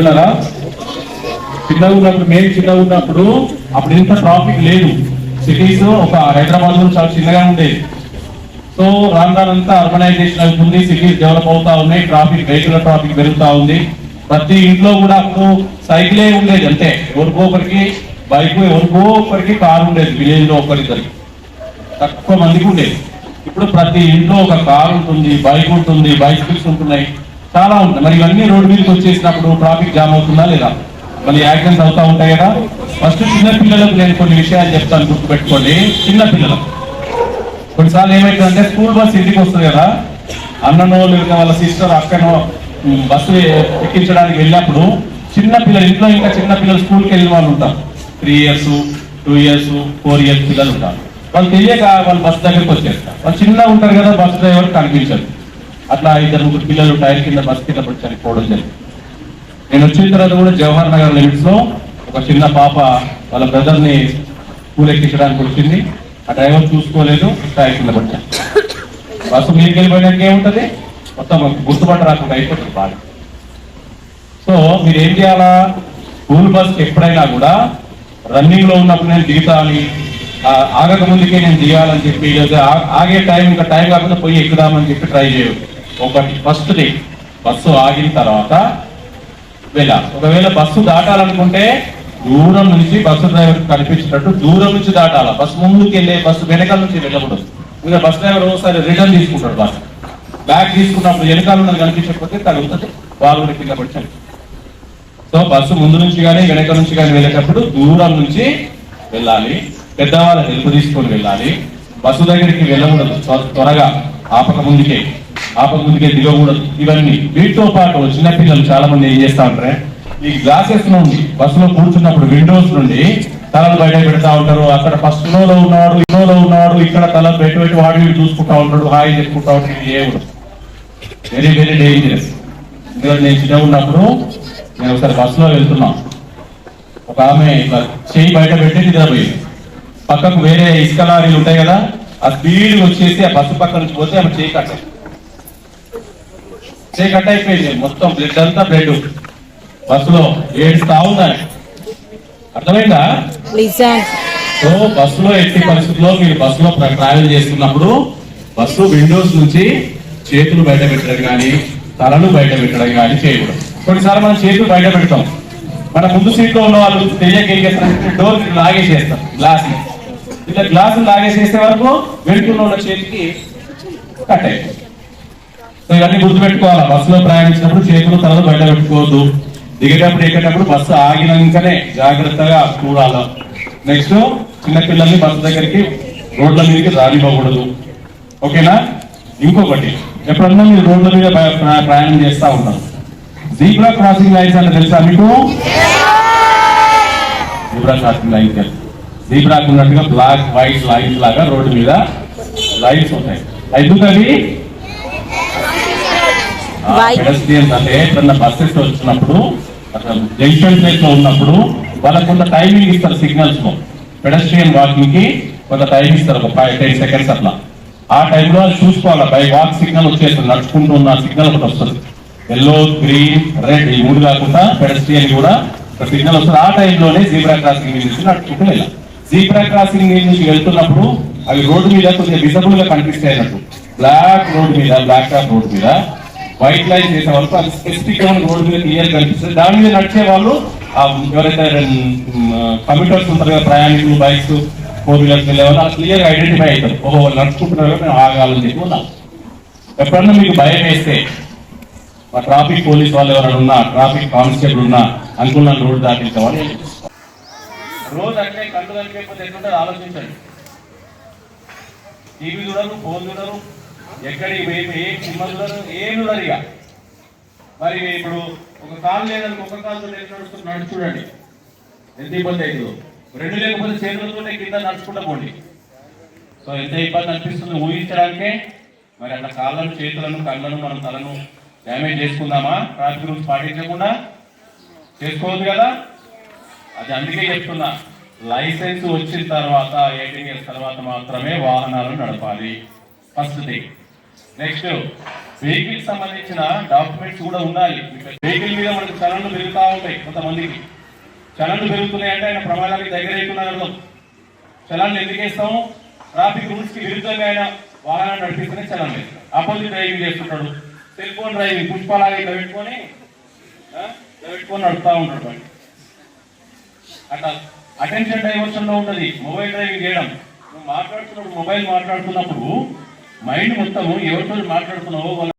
వింటున్నారా చిన్నగా ఉన్నప్పుడు మేము చిన్నగా ఉన్నప్పుడు అప్పుడు ఇంత ట్రాఫిక్ లేదు. సిటీస్ ఒక హైదరాబాద్లో చాలా చిన్నగా ఉండేది సో రాను రానంతా అర్బనైజేషన్ అవుతుంది సిటీస్ డెవలప్ అవుతా ఉన్నాయి. ట్రాఫిక్ వెహికల్ ట్రాఫిక్ పెరుగుతా ఉంది. ప్రతి ఇంట్లో కూడా అప్పుడు సైకిలే ఉండేది. అంతే ఎవరికో ఒకరికి బైక్ ఎవరికో ఒకరికి కారు ఉండేది. విలేజ్లో ఒకరిద్దరికి తక్కువ మందికి ఉండేది. ఇప్పుడు ప్రతి ఇంట్లో ఒక కారు ఉంటుంది బైక్ ఉంటుంది బైసికల్స్ ఉంటున్నాయి. చాలా ఉంటాయి మరి ఇవన్నీ రోడ్డు మీదకి వచ్చేసినప్పుడు ట్రాఫిక్ జామ్ అవుతుందా లేదా? మళ్ళీ యాక్సిడెంట్స్ అవుతా ఉంటాయి కదా? ఫస్ట్ చిన్న పిల్లలకు నేను కొన్ని విషయాలు చెప్తాను గుర్తుపెట్టుకోండి. చిన్న పిల్లలకు. కొన్నిసార్లు ఏమైతుందంటే స్కూల్ బస్ ఇంటికి వస్తుంది కదా? అన్ననో లేదా వాళ్ళ సిస్టర్ అక్కనో బస్సు ఎక్కించడానికి వెళ్ళినప్పుడు చిన్న పిల్లలు ఇంట్లో ఇంకా చిన్న పిల్లలు స్కూల్కి వెళ్ళిన వాళ్ళు ఉంటారు. Three years two years four years పిల్లలు ఉంటారు. వాళ్ళు తెలియక వాళ్ళు బస్ దగ్గరికి వచ్చేస్తారు. వాళ్ళు చిన్నగా ఉంటారు కదా బస్ డ్రైవర్ కనిపించదు అట్లా ఇద్దరు ముగ్గురు పిల్లలు టైర్ కింద బస్ కింద పడి చనిపోవడం జరిగింది. నేను వచ్చిన తర్వాత కూడా జవహర్ నగర్ లిమిట్స్లో ఒక చిన్న పాప వాళ్ళ బ్రదర్ని స్కూల్ ఎక్కించడానికి వచ్చింది. ఆ డ్రైవర్ చూసుకోలేదు టైర్ కింద పడ్డాను బస్సు మీకు వెళ్ళిపోయినాక ఏముంటది? మొత్తం గుర్తుపట్ట రాకుండా అయిపోతుంది బాగా. సో మీరు ఏం చేయాలా? స్కూల్ బస్ ఎప్పుడైనా కూడా రన్నింగ్లో ఉన్నప్పుడు నేను దిగుతాను ఆగక ముందుకే నేను దిగాలని చెప్పి లేదా ఆగే టైం ఇంకా టైం కాకుండా పోయి ఎక్కుదామని చెప్పి ట్రై చేయవచ్చు ఒకటి ఫస్ట్ డే బస్సు ఆగిన తర్వాత వెళ్ళాలి. ఒకవేళ బస్సు దాటాలనుకుంటే దూరం నుంచి బస్సు డ్రైవర్ కనిపించినట్టు దూరం నుంచి దాటాల. బస్సు ముందుకు వెళ్ళే బస్సు వెనకాల నుంచి వెళ్ళకూడదు. ఇంకా బస్ డ్రైవర్ ఒకసారి రిటర్న్ తీసుకుంటాడు బస్. బ్యాగ్ తీసుకున్నప్పుడు వెనకాల ఉన్నది కనిపించకపోతే తగులుతుంది వాళ్ళు కూడా కింద పడి సో బస్సు ముందు నుంచి కానీ వెనక నుంచి కానీ వెళ్ళేటప్పుడు దూరం నుంచి వెళ్ళాలి. పెద్దవాళ్ళ హెల్ప్ తీసుకొని వెళ్ళాలి. బస్సు దగ్గరికి వెళ్ళకూడదు. త్వరగా ఆపక ముందుకే. ఆపక దిగకూడదు. ఇవన్నీ వీటితో పాటు చిన్నపిల్లలు చాలా మంది ఏం చేస్తా ఉంటారే? ఈ గ్లాసెస్ నుండి బస్సులో కూర్చున్నప్పుడు విండోస్ నుండి తలలు బయట పెడతా ఉంటారు. అక్కడ ఫస్ట్లో ఉన్నాడు ఇన్నోలో ఉన్నాడు ఇక్కడ తల బయట పెట్టి వాడి చూసుకుంటా ఉంటాడు హాయి చెప్పుకుంటా ఉంటాడు. ఇది వెరీ వెరీ డేంజరస్ ఎందుకంటే నేను చిన్న ఉన్నప్పుడు నేను ఒకసారి బస్సులో వెళ్తున్నాం. ఒక ఆమె ఇట్లా చేయి బయట పెట్టి నిద్రపోయింది పక్కకు వేరే ఇసుక లారీలు ఉంటాయి కదా ఆ స్పీడ్ వచ్చేసి ఆ బస్సు పక్క నుంచి పోతే ఆమె చేయి కట్టారు చేయి కట్ అయిపోయింది. మొత్తం బ్లడ్ అంతా బ్లడ్ బస్సులో ఏడుస్తా ఉందని అర్థమైందా? సో బస్సులో ఎట్టి పరిస్థితుల్లో మీరు బస్సులో ట్రావెల్ చేస్తున్నప్పుడు బస్సు విండోస్ నుంచి చేతులు బయట పెట్టడం కానీ తలలు బయట పెట్టడం కానీ చేయకూడదు. కొన్నిసార్లు మనం చేతులు బయట పెడతాం. మన ముందు సీట్లో ఉన్న వాళ్ళు తెలియక ఏం చేస్తారంటే డోర్ లాగేసేస్తాం గ్లాస్ ఇట్లా గ్లాస్ లాగేసేసే వరకు వెనుకల్లో ఉన్న చేతికి కట్ అయిపోతుంది. సో ఇవన్నీ గుర్తుపెట్టుకోవాలి? బస్సులో ప్రయాణించినప్పుడు చేతులు తలలు బయట పెట్టుకోవద్దు. దిగేటప్పుడు ఎక్కేటప్పుడు బస్సు ఆగినాకనే జాగ్రత్తగా చూడాలి. నెక్స్ట్ చిన్నపిల్లల్ని బస్సు దగ్గరికి రోడ్ల మీదకి రానివ్వకూడదు. ఓకేనా? ఇంకొకటి ఎప్పుడన్నా మీరు రోడ్ల మీద ప్రయాణం చేస్తూ ఉంటారు. జీబ్రా క్రాసింగ్ లైన్స్ అంటే తెలుసా మీకు? జీబ్రా క్రాసింగ్ లైన్స్ జీబ్రాకు ఉన్నట్టుగా బ్లాక్ వైట్ లైన్స్ లాగా రోడ్డు మీద లైన్స్ ఉంటాయి. ఎందుకని పెడస్ట్రియన్స్ అంటే ఎప్పుడన్నా బస్సెస్ వచ్చినప్పుడు జంక్షన్ ప్లేస్లో ఉన్నప్పుడు వాళ్ళకు కొంత టైమింగ్ ఇస్తారు సిగ్నల్స్లో పెడస్ట్రియన్ వాకింగ్కి కొంత టైం ఇస్తారు ఒక ఫైవ్ టెన్ సెకండ్స్ అట్లా. ఆ టైంలో చూసుకోవాలి బై వాక్ సిగ్నల్ వచ్చేస్తుంది నడుచుకుంటూ ఉన్న సిగ్నల్ ఒకటి వస్తుంది. ఎల్లో గ్రీన్ రెడ్ ఈ మూడు కాకుండా పెడస్ట్రియన్ కూడా ఒక సిగ్నల్ వస్తుంది. ఆ టైంలోనే జీబ్రా క్రాసింగ్ నుంచి నడుచుకుంటూ వెళ్ళాలి. జీబ్రా క్రాసింగ్ నుంచి వెళ్తున్నప్పుడు అవి రోడ్డు మీద కొంచెం విజబుల్గా కనిపిస్తాయి అన్నట్టు. బ్లాక్ రోడ్ మీద బ్లాక్ టాప్ రోడ్ మీద వైట్ లైన్ చేసే వరకు అది స్పెసిఫిక్గా రోడ్డు మీద క్లియర్ కనిపిస్తుంది. దాని మీద నడిచే వాళ్ళు ఎవరైతే కంప్యూటర్స్ ఉంటారు కదా ప్రయాణికులు బైక్స్ ఫోర్ వీలర్స్ వెళ్ళే వాళ్ళు అది క్లియర్ ఐడెంటిఫై అవుతారు. ఓహో వాళ్ళు నడుచుకుంటున్నారు మేము ఆగాలని చెప్పి ఉన్నాం ఎప్పుడన్నా మీకు భయం వేస్తే మా ట్రాఫిక్ పోలీస్ వాళ్ళు ఎవరైనా ఉన్నా ట్రాఫిక్ కానిస్టేబుల్ ఉన్నా అనుకున్న రోడ్డు దాటించామని రోజు అంటే కళ్ళు కనిపించకపోతే ఎట్లుంటుంది? ఆలోచించండి. టీవీ చూడరు ఫోన్ చూడరు ఎక్కడికి పోయి ఏం సినిమా చూడరు ఏం చూడరు ఇక మరి ఇప్పుడు ఒక కాలు లేదని ఒక కాలుతో నడుస్తూ నడుచు చూడండి ఎంత ఇబ్బంది అవుతుందో రెండు లేకపోతే చేతులతోనే కింద నడుచుకుంటా పోండి. సో ఎంత ఇబ్బంది అనిపిస్తుంది ఊహించడానికే? మరి అట్లా కాళ్ళను చేతులను కళ్ళను మనం తలను డ్యామేజ్ చేసుకుందామా? ట్రాఫిక్ రూల్స్ పాటించకుండా? చేసుకోవద్దు కదా? అది అందుకే చెప్తున్నా. లైసెన్స్ వచ్చిన తర్వాత ఎయిటీన్ ఇయర్స్ తర్వాత మాత్రమే వాహనాలు నడపాలి. First thing. నెక్స్ట్ వెహికల్ సంబంధించిన డాక్యుమెంట్స్ కూడా ఉండాలి వెహికల్ మీద మనకు చలన్లు పెరుగుతూ ఉంటాయి కొంతమందికి. చలన్లు పెరుగుతున్నాయి అంటే ఆయన ప్రమాదానికి దగ్గర అవుతున్నారు అర్థం చలాన్ ఎందుకు వేస్తాం ట్రాఫిక్ రూల్స్కి విరుద్ధంగా ఆయన వాహనాన్ని నడిపిస్తేనే చలాన్ వేస్తాం అపోజిట్ డ్రైవింగ్ చేస్తుంటాడు. సెల్ ఫోన్ డ్రైవింగ్ పుష్పలాగా ఇట్లా పెట్టుకొని ఇట్లా పెట్టుకొని నడుపుతా ఉంటాడు బండి. అట్లా అటెన్షన్ డైవర్షన్లో ఉన్నది మొబైల్ డ్రైవింగ్ చేయడం. నువ్వు మాట్లాడుతున్నప్పుడు మొబైల్ మాట్లాడుతున్నప్పుడు మైండ్ మొత్తం ఎవరితో మాట్లాడుతున్నావో వాళ్ళ